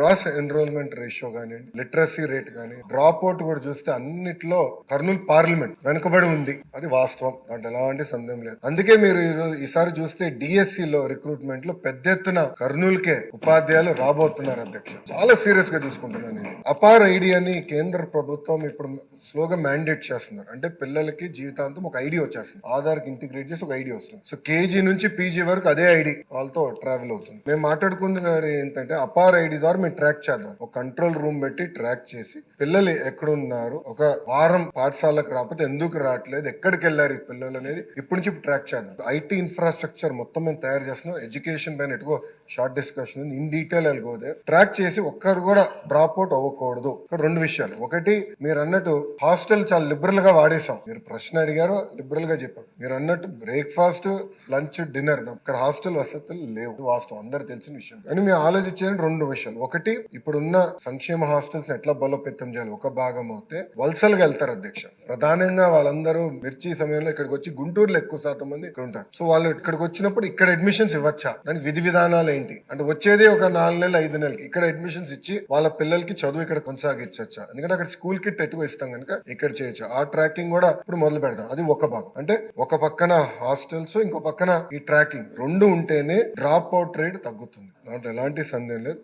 Gross enrollment ratio కానీ literacy rate కానీ drop out కూడా చూస్తే అన్నిట్లో కర్నూలు పార్లమెంట్ వెనుకబడి ఉంది. అది వాస్తవం. దాంట్లో ఎలాంటి సందేహం లేదు. అందుకే మీరు ఈసారి చూస్తే డిఎస్సి లో రిక్రూట్మెంట్లో పెద్ద ఎత్తున కర్నూలుకే ఉపాధ్యాయులు రాబోతున్నారు అధ్యక్ష. చాలా సీరియస్గా తీసుకుంటున్నాను నేను. అపార్ ఐడి అని కేంద్ర ప్రభుత్వం ఇప్పుడు స్లోగా మ్యాండేట్ చేస్తున్నారు. అంటే పిల్లలకి జీవితాంతం ఒక ఐడి వచ్చేస్తుంది. ఆధార్కి ఇంటిగ్రేట్ చేసి ఒక ఐడి వస్తుంది. సో కేజీ నుంచి పీజీ వరకు అదే ఐడి వాళ్ళతో ట్రావెల్ అవుతుంది. మేము మాట్లాడుకుంది ఏంటంటే అపార్ ఐడి ద్వారా పిల్లల్ని ట్రాక్ చేద్దాం. ఒక కంట్రోల్ రూమ్ పెట్టి ట్రాక్ చేసి పిల్లలు ఎక్కడున్నారు? ఒక వారం పాఠశాలకు రాకపోతే ఎందుకు రావట్లేదు? ఎక్కడికి వెళ్ళారు ఈ పిల్లలు అనేది ఇప్పటి నుంచి ట్రాక్ చేద్దాం. ఐటీ ఇన్ఫ్రాస్ట్రక్చర్ మొత్తం మేము తయారు చేస్తున్నాం. ఎడ్యుకేషన్ పైన ఎటుకో షార్ట్ డిస్కషన్ ఇన్ డీటెయిల్ వెళ్ళిపోతే ట్రాక్ చేసి ఒక్కరు కూడా డ్రాప్ అవుట్ అవ్వకూడదు. ఇక్కడ రెండు విషయాలు. ఒకటి మీరు అన్నట్టు హాస్టల్ చాలా లిబరల్గా వాడేసాం మీరు ప్రశ్న అడిగారు లిబరల్గా చెప్పారు మీరు అన్నట్టు బ్రేక్ఫాస్ట్ లంచ్ డిన్నర్ ఇక్కడ హాస్టల్ వసతులు లేవు. వాస్తవం. అందరు తెలిసిన విషయం. కానీ మేము ఆలోచించిన రెండు విషయాలు. ఒకటి ఇప్పుడున్న సంక్షేమ హాస్టల్స్ ఎట్లా బలోపేతం చేయాలి? ఒక భాగం అవుతే వలసలుగా వెళ్తారు అధ్యక్ష. ప్రధానంగా వాళ్ళందరూ మిర్చి సమయంలో ఇక్కడికి వచ్చి గుంటూరులో ఎక్కువ శాతం మంది ఇక్కడ ఉంటారు. సో వాళ్ళు ఇక్కడికి వచ్చినప్పుడు ఇక్కడ అడ్మిషన్స్ ఇవ్వచ్చా? దాని విధి విధానాలు ఏంటి? అంటే వచ్చేదే ఒక నాలుగు నెలలు ఐదు నెలలకి ఇక్కడ అడ్మిషన్స్ ఇచ్చి వాళ్ళ పిల్లలకి చదువు ఇక్కడ కొనసాగించచ్చా? ఎందుకంటే అక్కడ స్కూల్ కిట్ ఎటువ ఇస్తాం కనుక ఇక్కడ చేయొచ్చు. ఆ ట్రాకింగ్ కూడా ఇప్పుడు మొదలు పెడదాం. అది ఒక భాగం. అంటే ఒక పక్కన హాస్టల్స్ ఇంకో పక్కన ఈ ట్రాకింగ్ రెండు ఉంటేనే డ్రాప్ అవుట్ రేట్ తగ్గుతుంది. దాంట్లో ఎలాంటి సందేహం లేదు.